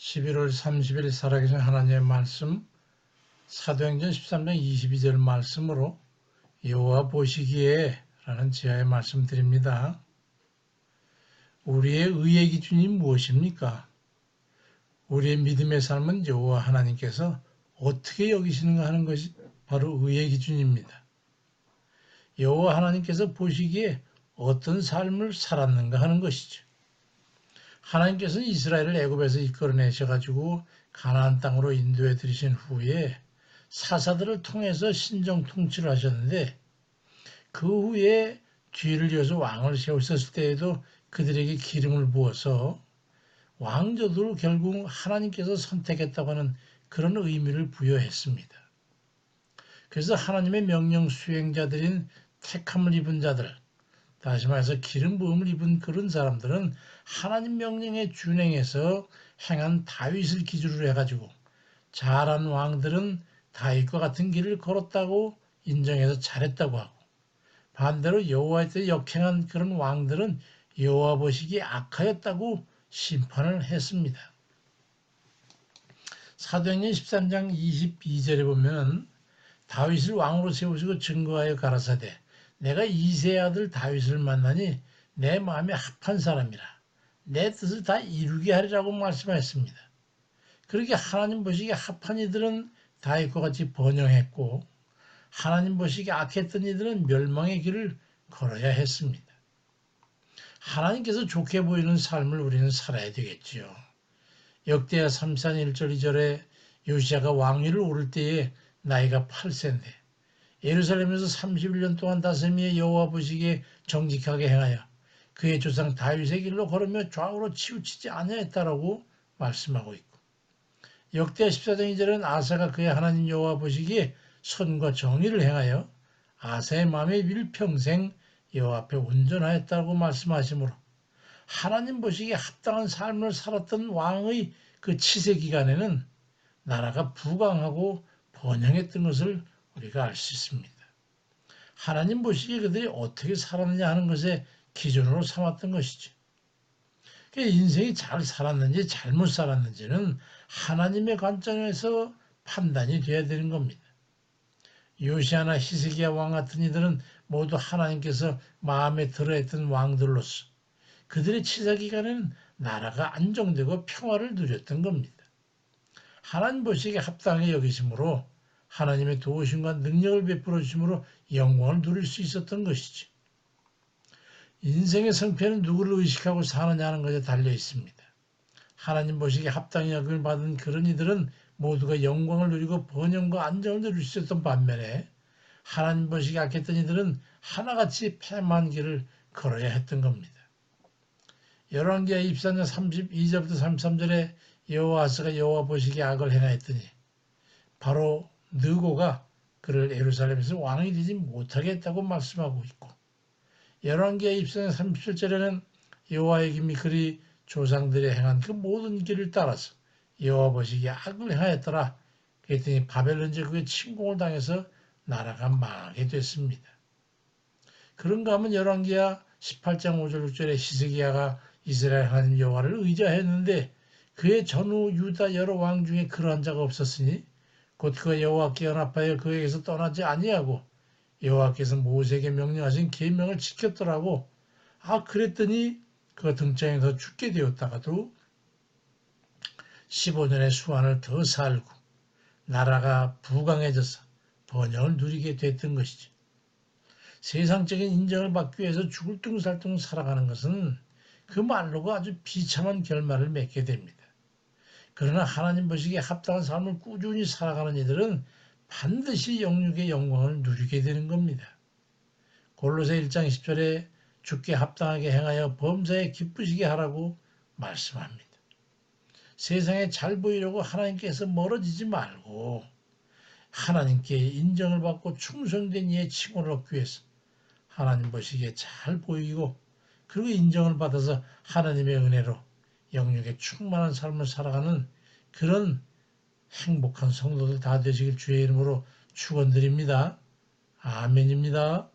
11월 30일 살아계신 하나님의 말씀 사도행전 13장 22절 말씀으로 여호와 보시기에 라는 지하의 말씀 드립니다. 우리의 의의 기준이 무엇입니까? 우리의 믿음의 삶은 여호와 하나님께서 어떻게 여기시는가 하는 것이 바로 의의 기준입니다. 여호와 하나님께서 보시기에 어떤 삶을 살았는가 하는 것이죠. 하나님께서는 이스라엘을 애굽에서 이끌어내셔 가지고 가나안 땅으로 인도해 들이신 후에 사사들을 통해서 신정 통치를 하셨는데 그 후에 뒤를 이어서 왕을 세우셨을 때에도 그들에게 기름을 부어서 왕조도 결국 하나님께서 선택했다고 하는 그런 의미를 부여했습니다. 그래서 하나님의 명령 수행자들인 택함을 입은 자들, 다시 말해서 기름 부음을 입은 그런 사람들은 하나님 명령에 준행해서 행한 다윗을 기준으로 해가지고 잘한 왕들은 다윗과 같은 길을 걸었다고 인정해서 잘했다고 하고 반대로 여호와의 때 역행한 그런 왕들은 여호와 보시기에 악하였다고 심판을 했습니다. 사도행전 13장 22절에 보면 다윗을 왕으로 세우시고 증거하여 가라사대 내가 이세 아들 다윗을 만나니 내 마음에 합한 사람이라 내 뜻을 다 이루게 하리라고 말씀하셨습니다. 그렇게 하나님 보시기에 합한 이들은 다윗과 같이 번영했고 하나님 보시기에 악했던 이들은 멸망의 길을 걸어야 했습니다. 하나님께서 좋게 보이는 삶을 우리는 살아야 되겠지요. 역대하 3산 1절 2절에 요시아가 왕위를 오를 때에 나이가 8세인데 예루살렘에서 31년 동안 다스미에 여호와 보시기에 정직하게 행하여 그의 조상 다윗의 길로 걸으며 좌우로 치우치지 아니하였다라고 말씀하고 있고 역대 14장 2절은 아사가 그의 하나님 여호와 보시기에 선과 정의를 행하여 아사의 마음에 일평생 여호와 앞에 온전하였다고 말씀하시므로 하나님 보시기에 합당한 삶을 살았던 왕의 그 치세 기간에는 나라가 부강하고 번영했던 것을 우리가 알 수 있습니다. 하나님 보시기에 그들이 어떻게 살았느냐 하는 것에 기준으로 삼았던 것이죠. 그러니까 인생이 잘 살았는지 잘못 살았는지는 하나님의 관점에서 판단이 돼야 되는 겁니다. 요시아나 히스기야 왕 같은 이들은 모두 하나님께서 마음에 들어했던 왕들로서 그들의 치사 기간에는 나라가 안정되고 평화를 누렸던 겁니다. 하나님 보시기에 합당하게 여기심으로 하나님의 도우심과 능력을 베풀어 주심으로 영광을 누릴 수 있었던 것이죠. 인생의 성패는 누구를 의식하고 사느냐는 것에 달려 있습니다. 하나님 보시기에 합당히 여김을 받은 그런 이들은 모두가 영광을 누리고 번영과 안정을 누릴 수 있었던 반면에 하나님 보시기에 악했던 이들은 하나같이 패만 길을 걸어야 했던 겁니다. 열왕기하 24년 32절부터 33절에 여호와스가 여호와 보시기에 악을 행하였더니 바로 느고가 그를 예루살렘에서 왕이 되지 못하게 했다고 말씀하고 있고 열왕기하 입성의 37절에는 여호와의 김이 그리 조상들이 행한 그 모든 길을 따라서 여호와 보시기에 악을 행하였더라. 그랬더니 바벨론 제국의 침공을 당해서 나라가 망하게 됐습니다. 그런가 하면 열왕기하 18장 5절 6절에 히스기야가 이스라엘 하나님 여호와를 의지하였는데 그의 전후 유다 여러 왕 중에 그러한 자가 없었으니 곧 그가 여호와께 연합하여 그에게서 떠나지 아니하고 여호와께서 모세에게 명령하신 계명을 지켰더라고. 아 그랬더니 그가 등장해서 죽게 되었다가도 15년의 수완을 더 살고 나라가 부강해져서 번영을 누리게 됐던 것이죠. 세상적인 인정을 받기 위해서 죽을 둥살둥 살아가는 것은 그 말로가 아주 비참한 결말을 맺게 됩니다. 그러나 하나님 보시기에 합당한 삶을 꾸준히 살아가는 이들은 반드시 영육의 영광을 누리게 되는 겁니다. 골로새 1장 10절에 죽게 합당하게 행하여 범사에 기쁘시게 하라고 말씀합니다. 세상에 잘 보이려고 하나님께서 멀어지지 말고 하나님께 인정을 받고 충성된 이의 칭호를 얻기 위해서 하나님 보시기에 잘 보이고 그리고 인정을 받아서 하나님의 은혜로 영육에 충만한 삶을 살아가는 그런 행복한 성도들 다 되시길 주의 이름으로 축원드립니다. 아멘입니다.